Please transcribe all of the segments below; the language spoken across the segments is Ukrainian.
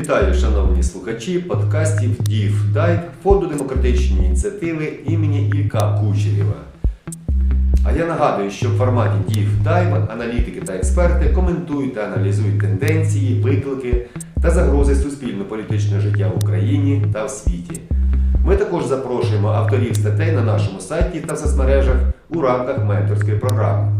Вітаю, шановні слухачі подкастів ДІВ Дайв Фонду демократичної ініціативи імені Ілька Кучерєва. А я нагадую, що в форматі ДІВ Дайв аналітики та експерти коментують та аналізують тенденції, виклики та загрози суспільно-політичного життя в Україні та в світі. Ми також запрошуємо авторів статей на нашому сайті та в соцмережах у рамках менторської програми.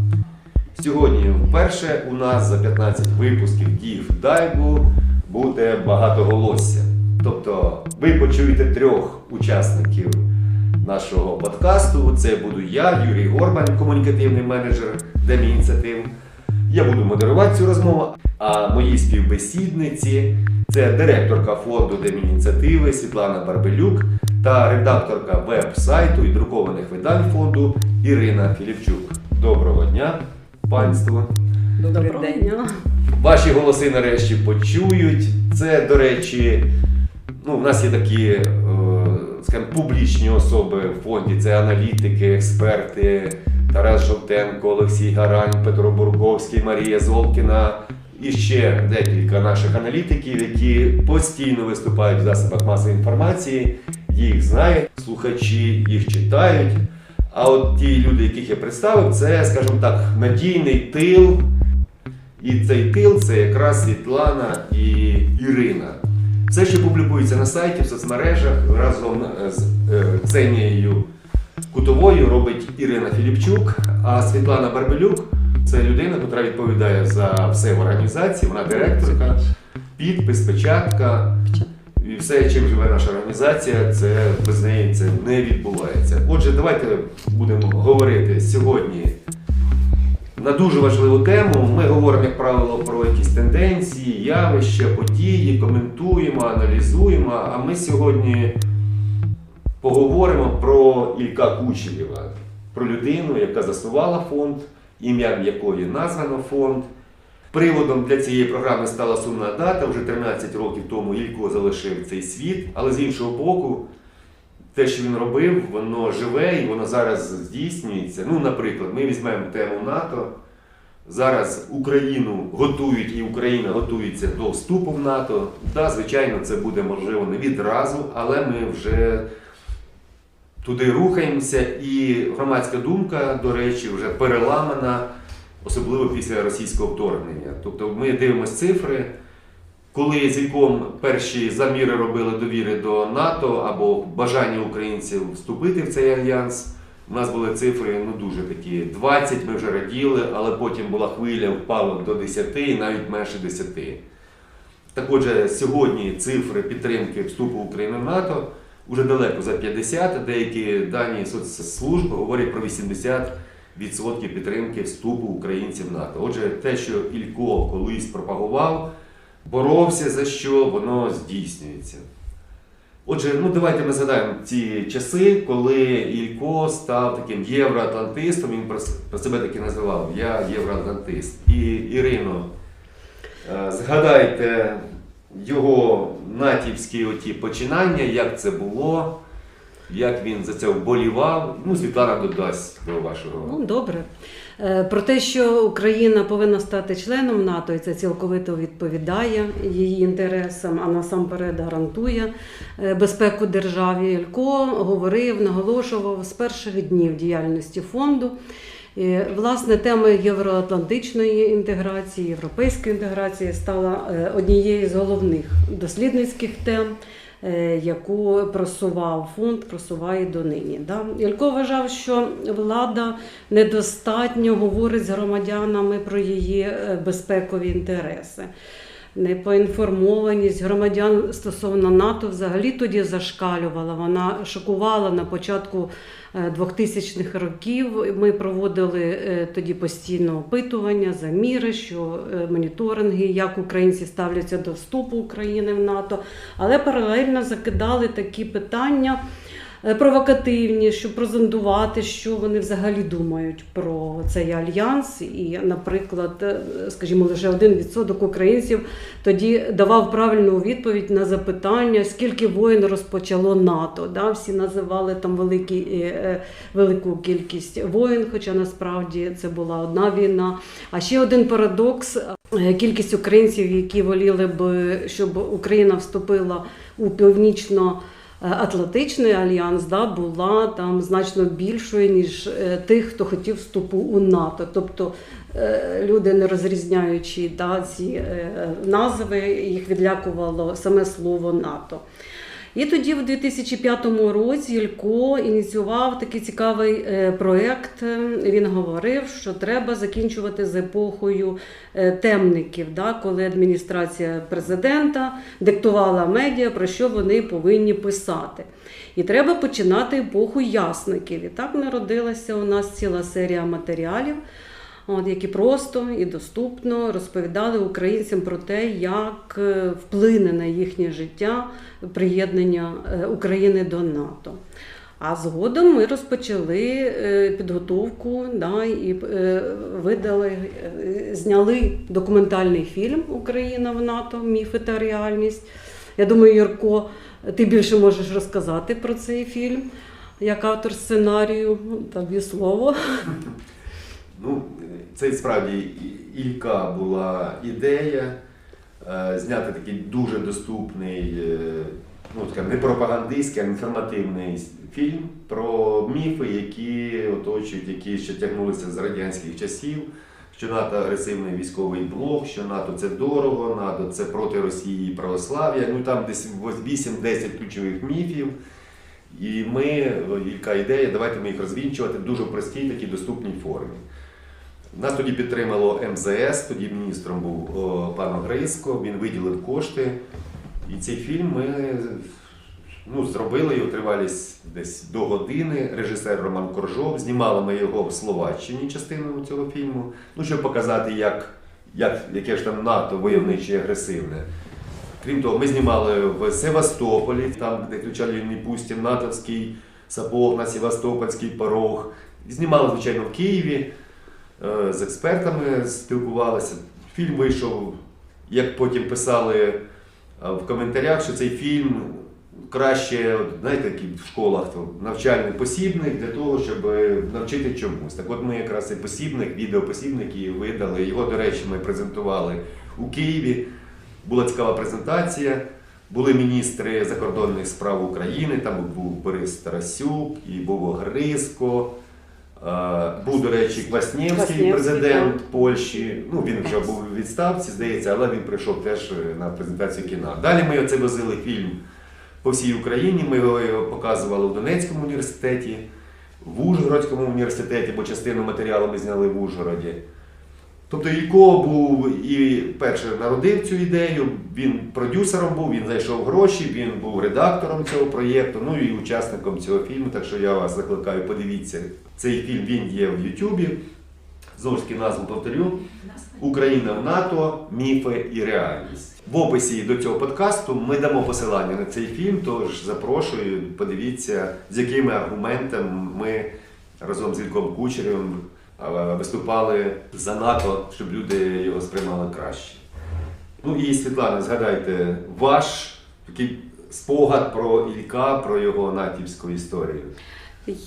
Сьогодні вперше у нас за 15 випусків Дів Дайву буде багатоголосся. Тобто ви почуєте трьох учасників нашого подкасту. Це буду я, Юрій Горбань, комунікативний менеджер Демініціатив. Я буду модерувати цю розмову. А мої співбесідниці це директорка фонду Демініціативи Світлана Барбелюк та редакторка веб-сайту і друкованих видань фонду Ірина Філіпчук. Доброго дня, панство! Доброго дня. Ваші голоси нарешті почують. Це, до речі, ну, в нас є такі е, скажімо, публічні особи в фонді. Це аналітики, експерти, Тарас Жовтенко, Олексій Гарань, Петро Бурковський, Марія Золкіна і ще декілька наших аналітиків, які постійно виступають в засобах масової інформації. Їх знають, слухачі їх читають. А от ті люди, яких я представив, це, скажімо так, надійний тил. Це якраз Світлана і Ірина. Все, що публікується на сайті, в соцмережах разом з е, Ксенією Кутовою робить Ірина Філіпчук, а Світлана Барбелюк це людина, яка відповідає за все в організації, вона директорка, підпис, печатка. І все, чим живе наша організація, це без неї це не відбувається. Отже, давайте будемо говорити сьогодні на дуже важливу тему. Ми говоримо, як правило, про якісь тенденції, явища, події, коментуємо, аналізуємо. А ми сьогодні поговоримо про Ілька Кучерєва, про людину, яка заснувала фонд, ім'ям якої названо фонд. Приводом для цієї програми стала сумна дата. Вже 13 років тому Ілько залишив цей світ, але з іншого боку, те, що він робив, воно живе і воно зараз здійснюється. Ну, наприклад, ми візьмемо тему НАТО. Зараз Україну готують і Україна готується до вступу в НАТО. Да, звичайно, це буде можливо не відразу, але ми вже туди рухаємося. І громадська думка, до речі, вже переламана, особливо після російського вторгнення. Тобто ми дивимося цифри. Коли з Ільком перші заміри робили довіри до НАТО або бажання українців вступити в цей альянс, у нас були цифри ну, дуже такі 20, ми вже раділи, але потім була хвиля, впала до 10 і навіть менше 10. Так отже, сьогодні цифри підтримки вступу України в НАТО вже далеко за 50, деякі дані соцслужб говорять про 80% підтримки вступу українців в НАТО. Отже, те, що Ілько колись пропагував, боровся за що, воно здійснюється. Отже, ну давайте ми згадаємо ці часи, коли Ілько став таким євроатлантистом, він про себе таки називав Я євроатлантист. І Ірино, е, згадайте його натівські оті починання, як це було, як він за це вболівав. Ну, Світлана додасть до вашого. Ну, добре. Е, Про те, що Україна повинна стати членом НАТО, і це цілковито відповідає її інтересам, а насамперед гарантує е, безпеку державі. Ілько говорив, наголошував з перших днів діяльності фонду. І, Власне, тема євроатлантичної інтеграції, європейської інтеграції стала е, однією з головних дослідницьких тем, е, яку просував фонд, просуває донині. Да? Ілько вважав, що влада недостатньо говорить з громадянами про її е, безпекові інтереси. Непоінформованість громадян стосовно НАТО взагалі тоді зашкалювала. Вона шокувала на початку е, 2000-х років. Ми проводили е, тоді постійно опитування, заміри, що е, моніторинги, як українці ставляться до вступу України в НАТО, але паралельно закидали такі питання. Е, Провокативні, щоб презентувати, що вони взагалі думають про цей альянс. І, наприклад, е, скажімо, лише один відсоток українців тоді давав правильну відповідь на запитання, скільки воїн розпочало НАТО. Да? Всі називали там великі, е, велику кількість воїн, хоча насправді це була одна війна. А ще один парадокс. Кількість українців, які воліли б, щоб Україна вступила у північно-атлантичний альянс, да, була там значно більшою, ніж е, тих, хто хотів вступу у НАТО. Тобто е, люди, не розрізняючи да, ці е, назви, їх відлякувало саме слово НАТО. І тоді, в 2005 році, Ілько ініціював такий цікавий е, проєкт. Він говорив, що треба закінчувати з епохою е, темників, да, коли адміністрація президента диктувала медіа, про що вони повинні писати. І треба починати епоху ясників. І так народилася у нас ціла серія матеріалів. От, які просто і доступно розповідали українцям про те, як е, вплине на їхнє життя приєднання е, України до НАТО. А згодом ми розпочали е, підготовку да, і видали, зняли документальний фільм Україна в НАТО Міфи та реальність. Я думаю, Юрко, ти більше можеш розказати про цей фільм як автор сценарію. Тобі слово. Ну, це справді Ілька була ідея е, зняти такий дуже доступний, е, ну не пропагандистський, а інформативний фільм про міфи, які оточують, які ще тягнулися з радянських часів. Що НАТО агресивний військовий блок, що НАТО це дорого, НАТО це проти Росії і православ'я. Ну там десь 8-10 ключових міфів. І ми, яка ідея, давайте ми їх розвінчувати в дуже простій такій доступній формі. Нас тоді підтримало МЗС, тоді міністром був о, пан Грицько, він виділив кошти. І цей фільм ми ну, зробили його тривалість десь до години. Режисер Роман Коржов. Знімали ми його в Словаччині частину цього фільму, ну, щоб показати, як, як, яке ж там НАТО войовниче і агресивне. Крім того, ми знімали в Севастополі, там, де включали не натовський сапог на Севастопольський порог. Знімали, звичайно, в Києві, е, з експертами спілкувалися. Фільм вийшов, як потім писали е, в коментарях, що цей фільм краще, знаєте, в школах навчальний посібник для того, щоб навчити чомусь. Так от ми якраз цей посібник, відеопосібник і видали. Його, до речі, ми презентували у Києві. Була цікава презентація. Були міністри закордонних справ України, там був Борис Тарасюк, і був Огризко, е, був, до речі, Кваснєвський, президент. Польщі. Ну, він вже був у відставці, здається, але він прийшов теж на презентацію кіна. Далі ми оце возили фільм по всій Україні. Ми його показували в Донецькому університеті, в Ужгородському університеті, бо частину матеріалу ми зняли в Ужгороді. Тобто Ілько був і перше народив цю ідею, він продюсером був, він знайшов гроші, він був редактором цього проєкту, ну і учасником цього фільму. Так що я вас закликаю, подивіться. Цей фільм він є в Ютубі. Знову ж таки назву повторю. Україна в НАТО, міфи і реальність. В описі до цього подкасту ми дамо посилання на цей фільм, тож запрошую, подивіться, з якими аргументами ми разом з Ільком Кучеревим е, виступали за НАТО, щоб люди його сприймали краще. Ну і Світлана, згадайте ваш такий спогад про Ілька, про його натівську історію.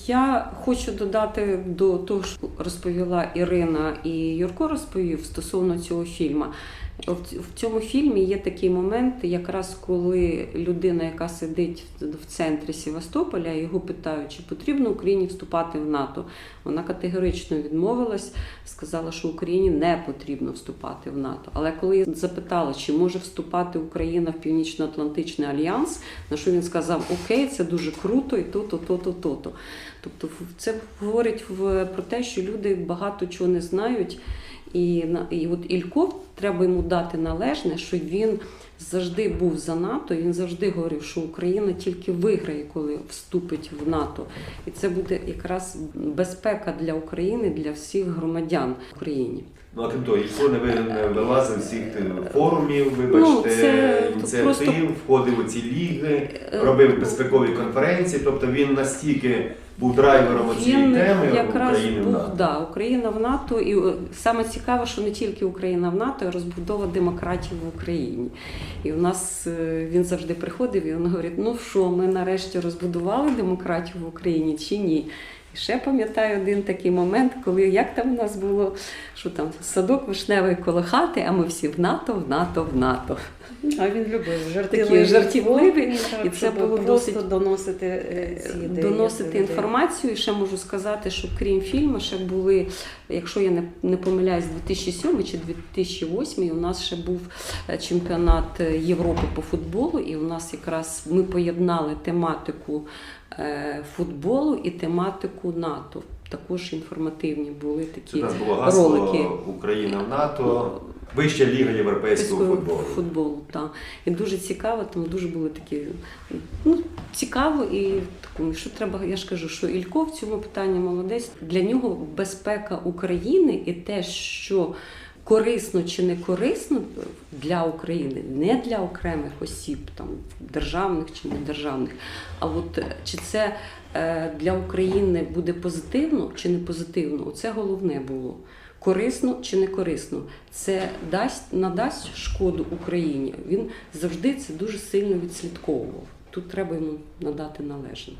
Я хочу додати до того, що розповіла Ірина і Юрко розповів стосовно цього фільму. В цьому фільмі є такий момент, якраз коли людина, яка сидить в центрі Севастополя, його питають, чи потрібно Україні вступати в НАТО. Вона категорично відмовилась, сказала, що Україні не потрібно вступати в НАТО. Але коли запитала, чи може вступати Україна в Північно-Атлантичний альянс, на що він сказав: Окей, це дуже круто, і то-то, то-то, то-то. Тобто, це говорить про те, що люди багато чого не знають. І, і от Ілько треба йому дати належне, що він завжди був за НАТО. Він завжди говорив, що Україна тільки виграє, коли вступить в НАТО. І це буде якраз безпека для України, для всіх громадян в Україні. Ну, а крім того, Ілько не ви- не вилазив всіх форумів, вибачте, Ну, це ініціатив, просто- входив у ці ліги, робив безпекові конференції. Тобто він настільки був драйвером цієї теми якраз України в НАТО. да, Україна в НАТО, і е, саме цікаве, що не тільки Україна в НАТО, а розбудова демократії в Україні. І у нас е, він завжди приходив і він говорить: ну що, ми нарешті розбудували демократію в Україні чи ні? І ще пам'ятаю один такий момент, коли як там у нас було, що там садок вишневий коло хати, а ми всі в НАТО, в НАТО, в НАТО. А він любив Такі жартівливі, і це було досить- доносити е, ці ідеї. доносити інформацію. І ще можу сказати, що крім фільму, ще були, якщо я не, не помиляюсь, 2007 чи 2008 у нас ще був е, чемпіонат е, Європи по футболу, і у нас якраз ми поєднали тематику е, футболу і тематику НАТО. Також інформативні були такі Це було гасло ролики. Україна в НАТО, вища ліга європейського футболу. футболу так. І дуже цікаво, тому дуже були такі ну, цікаво і таку, що треба, я ж кажу, що Ілько в цьому питанні молодець. Для нього безпека України і те, що корисно чи не корисно для України, не для окремих осіб, там державних чи недержавних. А от е, чи це е, для України буде позитивно чи не позитивно, оце головне було. Корисно чи не корисно, це дасть надасть шкоду Україні. Він завжди це дуже сильно відслідковував. Тут треба йому надати належне.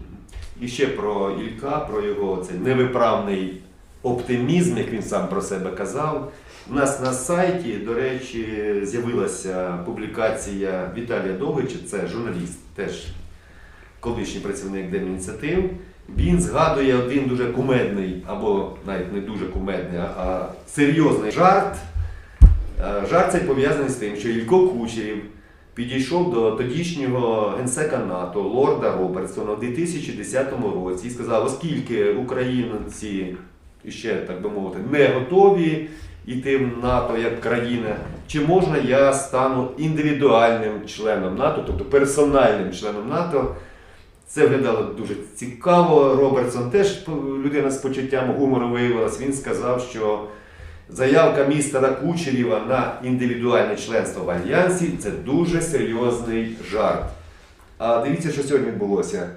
І ще про Ілька, про його цей невиправний оптимізм, як він сам про себе казав. У нас на сайті, до речі, з'явилася публікація Віталія Довгича, це журналіст, теж колишній працівник Демініціатив. Він згадує один дуже кумедний, або навіть не дуже кумедний, а серйозний жарт. Е, Жарт цей пов'язаний з тим, що Ілько Кучерів підійшов до тодішнього генсека НАТО Лорда Робертсона в 2010 році і сказав, оскільки українці ще, так би мовити, не готові йти в НАТО як країна, чи можна я стану індивідуальним членом НАТО, тобто персональним членом НАТО. Це виглядало дуже цікаво. Робертсон теж людина з почуттям гумору виявилась. Він сказав, що заявка містера Кучерєва на індивідуальне членство в Альянсі це дуже серйозний жарт. А дивіться, що сьогодні відбулося.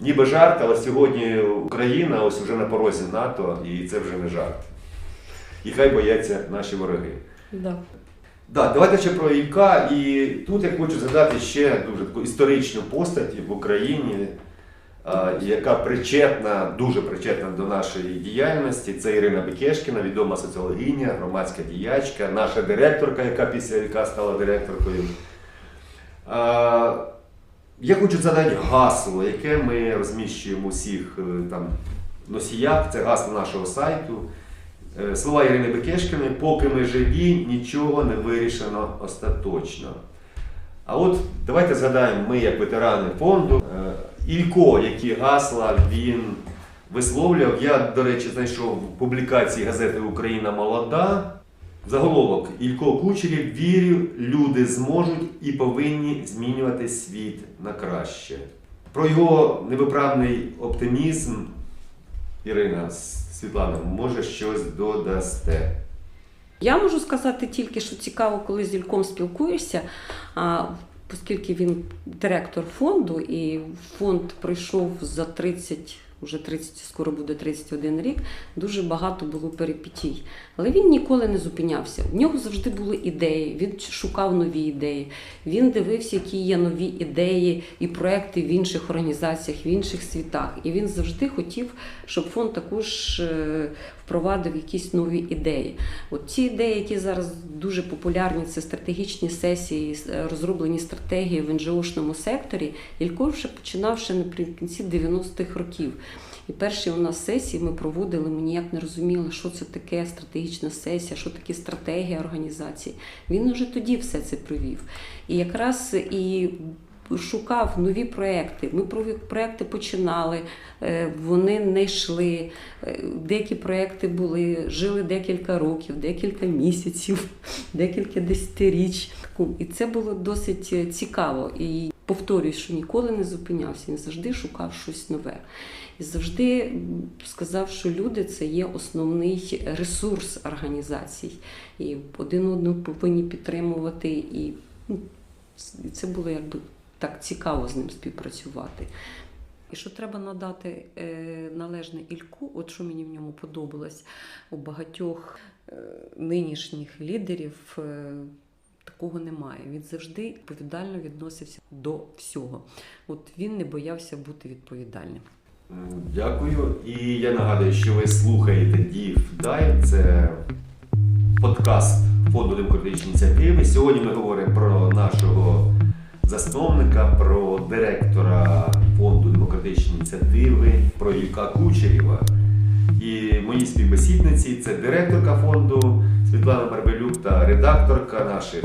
Ніби жарт, але сьогодні Україна ось вже на порозі НАТО, і це вже не жарт. І хай бояться наші вороги. Да. Да, давайте ще про Ілька. І тут я хочу згадати ще дуже таку історичну постать в Україні, а, яка причетна, дуже причетна до нашої діяльності. Це Ірина Бекешкіна, відома соціологиня, громадська діячка, наша директорка, яка після Ілька стала директоркою. А, Я хочу задати гасло, яке ми розміщуємо у всіх е, там, носіях. Це гасло нашого сайту. Е, Слова Ірини Бекешкіної, поки ми живі, нічого не вирішено остаточно. А от давайте згадаємо, ми, як ветерани фонду, е, Ілько, які гасла він висловлював. Я, до речі, знайшов в публікації газети Україна молода. Заголовок Ілько Кучерів вірю, люди зможуть і повинні змінювати світ на краще. Про його невиправний оптимізм Ірина Світлана, може щось додасте. Я можу сказати тільки, що цікаво, коли з Юльком спілкуєшся, оскільки він директор фонду, і фонд пройшов за 30, вже 30, скоро буде 31 рік, дуже багато було перипетій. Але він ніколи не зупинявся. В нього завжди були ідеї, він шукав нові ідеї, він дивився, які є нові ідеї і проекти в інших організаціях, в інших світах. І він завжди хотів, щоб фонд також е, впровадив якісь нові ідеї. От ці ідеї, які зараз дуже популярні, це стратегічні сесії, е, розроблені стратегії в НЖОшному секторі. Ілько ще починав ще наприкінці 90-х років. І перші у нас сесії ми проводили, ми ніяк не розуміли, що це таке стратегічна сесія, що таке стратегія організації. Він вже тоді все це провів. І якраз і шукав нові проекти. Ми проекти починали, е, вони не йшли. Е, Деякі проекти були, жили декілька років, декілька місяців, декілька десятиріч. І це було досить е, цікаво. І повторюю, що ніколи не зупинявся, він завжди шукав щось нове. І завжди сказав, що люди це є основний ресурс організацій. І один одного повинні підтримувати. Ну, і це було якби так цікаво з ним співпрацювати. І що треба надати е, належне Ільку, от що мені в ньому подобалось у багатьох е, нинішніх лідерів. Е, Такого немає. Він завжди відповідально відносився до всього. От він не боявся бути відповідальним. Дякую. І я нагадую, що ви слухаєте Дів Дайв. Це подкаст Фонду демократичної ініціативи. Сьогодні ми говоримо про нашого засновника, про директора фонду демократичної ініціативи, про Юка Кучерєва. І мої співбесідниці це директорка фонду Світлана Барбелюк та редакторка наших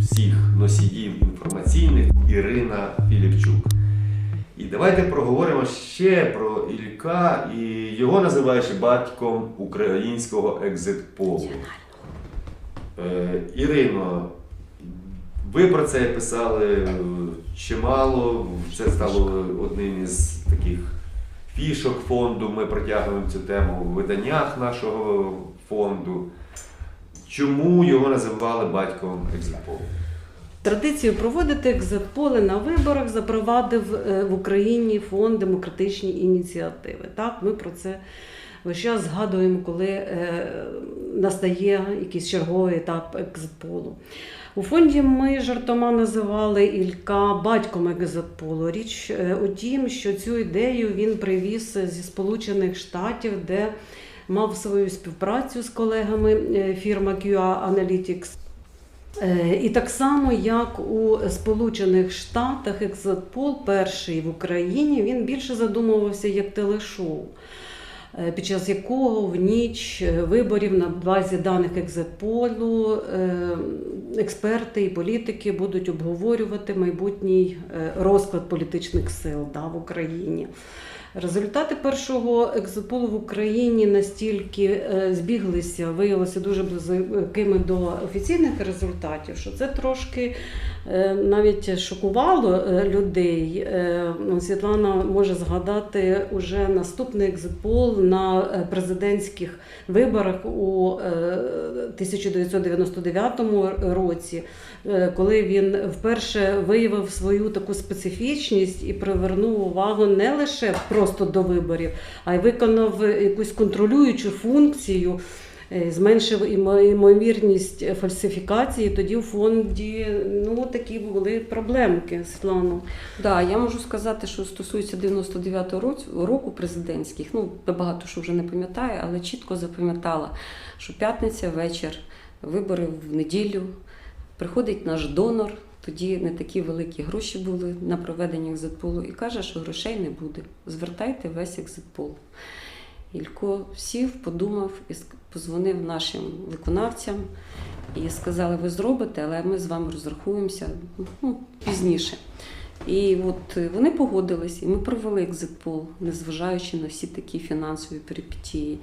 всіх носіїв інформаційних Ірина Філіпчук. І давайте проговоримо ще про Ілька, і його називаєш батьком українського екзитполу. Е, Ірино, ви про це писали чимало. Це стало одним із таких фішок фонду. Ми протягуємо цю тему в виданнях нашого фонду. Чому його називали батьком екзитполу? Традицію проводити екзитполи на виборах запровадив е, в Україні фонд демократичні ініціативи. Так, ми про це весь час згадуємо, коли е, настає якийсь черговий етап екзитполу. У фонді ми жартома називали Ілька батьком екзитполу. Річ е, у тім, що цю ідею він привіз зі Сполучених Штатів, де мав свою співпрацю з колегами е, фірма QA Analytics. Е, І так само, як у Сполучених Штатах Екзитпол, перший в Україні, він більше задумувався як телешоу, під час якого в ніч е, виборів на базі даних Екзитполу е, експерти і політики будуть обговорювати майбутній е, розклад політичних сил да, в Україні. Результати першого екзитполу в Україні настільки е, збіглися, виявилися дуже близькими до офіційних результатів, що це трошки е, навіть шокувало е, людей. Е, Світлана може згадати уже наступний екзитпол на е, президентських виборах у е, 1999 році, е, коли він вперше виявив свою таку специфічність і привернув увагу не лише просто до виборів, а й виконав якусь контролюючу функцію. Е, Зменшив імо- ймовірність фальсифікації. Тоді у фонді ну такі були проблемки. Світлано. Да, я можу сказати, що стосується 99-го року- року президентських. Ну, багато що вже не пам'ятаю, але чітко запам'ятала, що п'ятниця вечір, вибори в неділю, приходить наш донор. Тоді не такі великі гроші були на проведення екзитполу і каже, що грошей не буде. Звертайте весь екзитпол. Ілько сів, подумав і позвонив нашим виконавцям і сказали, ви зробите, але ми з вами розрахуємося ну, пізніше. І от е, вони погодились, і ми провели екзитпол, незважаючи на всі такі фінансові перипетії.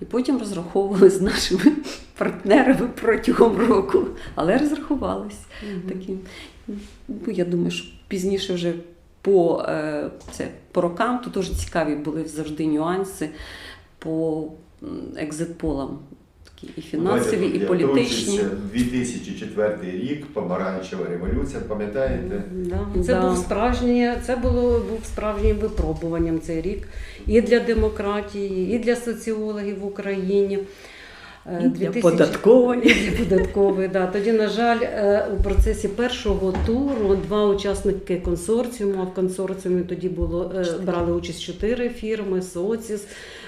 І потім розраховували з нашими партнерами протягом року, але розрахувались таким. Ну, я думаю, що пізніше вже по, е, це, по рокам то дуже цікаві були завжди нюанси по екзитполам. Такі і фінансові, і політичні. 2004 рік, помаранчева революція, пам'ятаєте? Да. Це Да. був справжній, це було був справжнім випробуванням цей рік і для демократії, і для соціологів в Україні. Податкової. І для податкової, да. Тоді, на жаль, е, у процесі першого туру два учасники консорціуму. А в консорціумі тоді було е, брали участь чотири фірми: Соціс,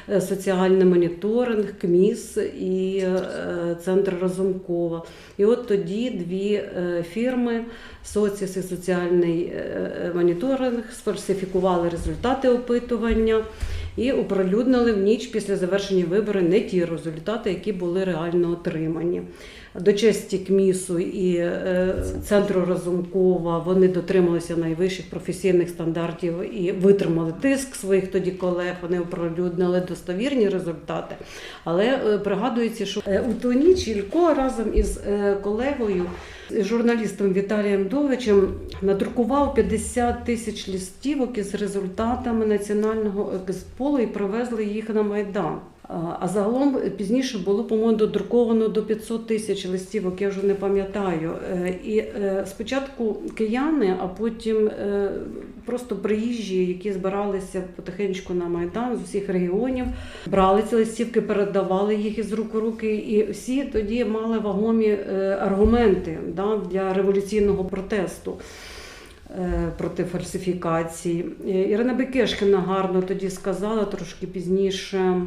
е, соціальний моніторинг, КМІС і е, Центр Разумкова. І от тоді дві е, фірми Соціс і соціальний е, е, моніторинг сфальсифікували результати опитування і оприлюднили в ніч після завершення виборів не ті результати, які були реально отримані. До честі КМІСу і е, центру Разумкова вони дотрималися найвищих професійних стандартів і витримали тиск своїх тоді колег. Вони оприлюднили достовірні результати. Але е, пригадується, що е, у ту ніч Ілько разом із колегою, журналістом Віталієм Довичем, надрукував 50 тисяч листівок із результатами національного експолу і привезли їх на Майдан. А- загалом пізніше було, по-моєму, додруковано до 500 тисяч листівок, я вже не пам'ятаю. Е, І е, спочатку кияни, а потім е, просто приїжджі, які збиралися потихеньку на Майдан з усіх регіонів, брали ці листівки, передавали їх із рук у руки, і всі тоді мали вагомі е, аргументи да, для революційного протесту. е, проти фальсифікацій. Е, Ірина Бекешкіна гарно тоді сказала трошки пізніше.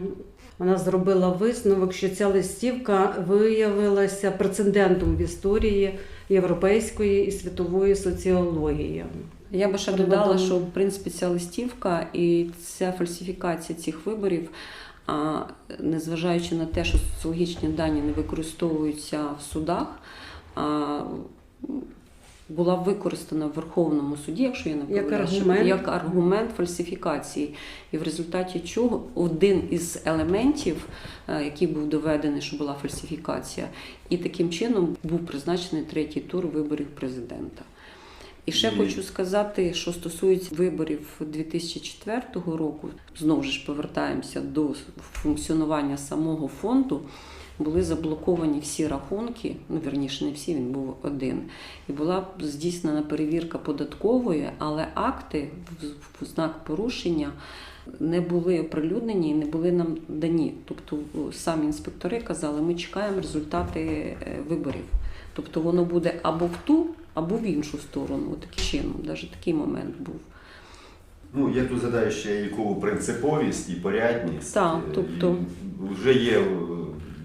Вона зробила висновок, що ця листівка виявилася прецедентом в історії європейської і світової соціології. Я би ще Треба додала, що в принципі ця листівка і ця фальсифікація цих виборів, а, незважаючи на те, що соціологічні дані не використовуються в судах, була використана в Верховному суді, якщо я не Як аргумент. як аргумент фальсифікації. І в результаті чого один із елементів, е, який був доведений, що була фальсифікація, і таким чином був призначений третій тур виборів президента. І ще І- хочу сказати, що стосується виборів 2004 року, знову ж повертаємося до функціонування самого фонду. Були заблоковані всі рахунки, ну вірніше, не всі, він був один. І була здійснена перевірка податкової, але акти в- знак порушення не були оприлюднені і не були нам дані. Тобто самі інспектори казали, ми чекаємо результати е, виборів. Тобто воно буде або в ту, або в іншу сторону. Таким чином, навіть такий момент був. Ну, я тут згадаю ще Ількову принциповість і порядність. Так, Е, тобто- і Вже є е,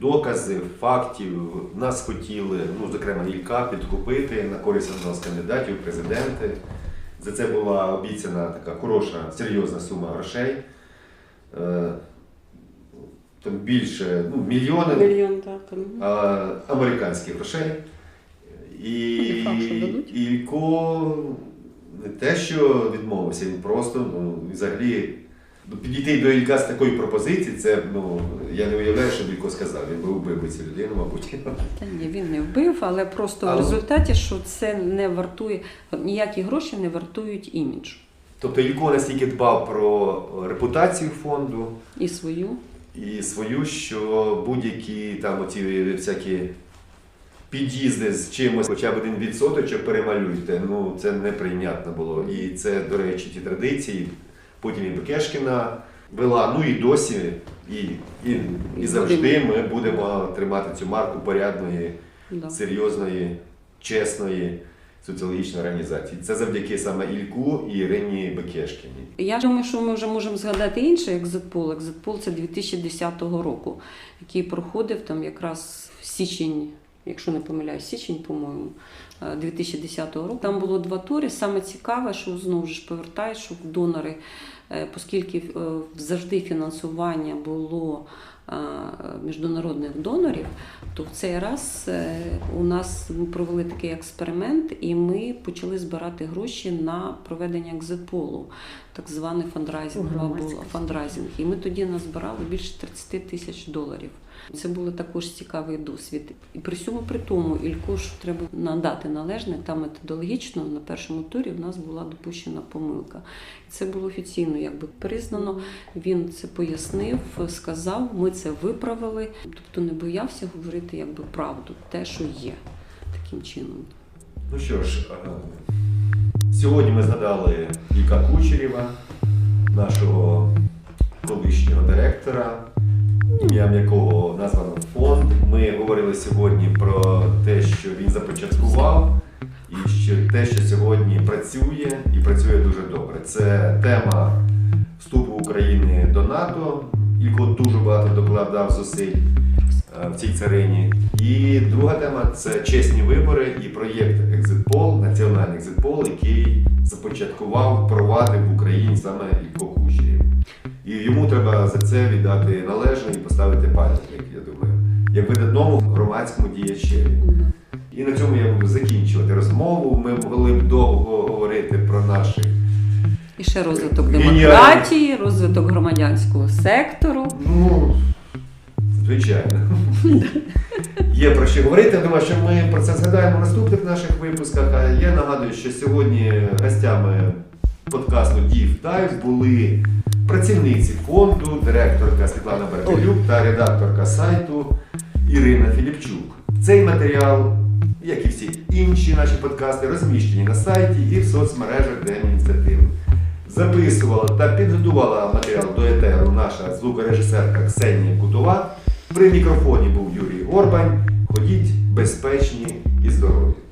докази, фактів. Нас хотіли, ну, зокрема, Ілька підкупити на користь одного з кандидатів президенти. За це була обіцяна така хороша, серйозна сума грошей. Е, Там більше ну, мільйони Мільйон так. а, американських грошей. І дадуть. Ілько не те, що відмовився, він просто ну, взагалі підійти до Ілька з такої пропозиції, це ну, я не уявляю, що Ілько сказав. Він би вбив би цю людину, мабуть. Та ні, він не вбив, але просто Але- в результаті, що це не вартує, ніякі гроші не вартують імідж Тобто Ілько настільки дбав про репутацію фонду і свою. і свою, що будь-які там оці всякі під'їзди з чимось, хоча б один відсоточок перемалюйте, ну це неприйнятно було. І це, до речі, ті традиції. Потім і Бекешкіна вела, ну і досі, і, і, і завжди ми будемо тримати цю марку порядної, серйозної, чесної соціологічної організації. Це завдяки саме Ільку і Ірині Бекешкіні. Я думаю, що ми вже можемо згадати інший екзитпол. Екзитпол це 2010 року, який проходив там якраз в січень, якщо не помиляюсь, січень, по-моєму, е, 2010 року. Там було два тури. Саме цікаве, що знову ж повертаєш, що донори, е, оскільки е, завжди фінансування було е, міжнародних донорів, то в цей раз е, у нас ми провели такий експеримент, і ми почали збирати гроші на проведення екзитполу, так званий фандрайзинг. Фандрайзинг. І ми тоді назбирали більше 30 тисяч доларів. Це був також цікавий досвід. І при всьому при тому, Ілько, що треба надати належне, там методологічно на першому турі в нас була допущена помилка. Це було офіційно якби признано. Він це пояснив, сказав, ми це виправили. Тобто не боявся говорити якби правду, те, що є таким чином. Ну що ж, е, сьогодні ми згадали Віка Кучерєва, нашого колишнього директора, ім'ям якого названо фонд. Ми говорили сьогодні про те, що він започаткував, і що те, що сьогодні працює і працює дуже добре. Це тема вступу України до НАТО. Ілько дуже багато докладав зусиль е, в цій царині. І друга тема це чесні вибори і проєкт Екзитпол, національний екзитпол, який започаткував, впровадив в Україні саме Ілько Кучерєв. І йому треба за це віддати належне і поставити пам'ятник, я думаю, як видатному громадському діячеві. І на цьому я буду закінчувати розмову. Ми могли б довго говорити про наших. І ще розвиток демократії, розвиток громадянського сектору. Ну, звичайно. Є про що говорити. Я думаю, що ми про це згадаємо в наступних наших випусках. А я нагадую, що сьогодні гостями подкасту Дів Тайвс були працівниці фонду, директорка Світлана Бартилюк та редакторка сайту Ірина Філіпчук. Цей матеріал, як і всі інші наші подкасти, розміщені на сайті і в соцмережах ДМ ініціативи. Записувала та підготувала матеріал до етеру наша звукорежисерка Ксенія Кутова. При мікрофоні був Юрій Горбань. Ходіть безпечні і здорові.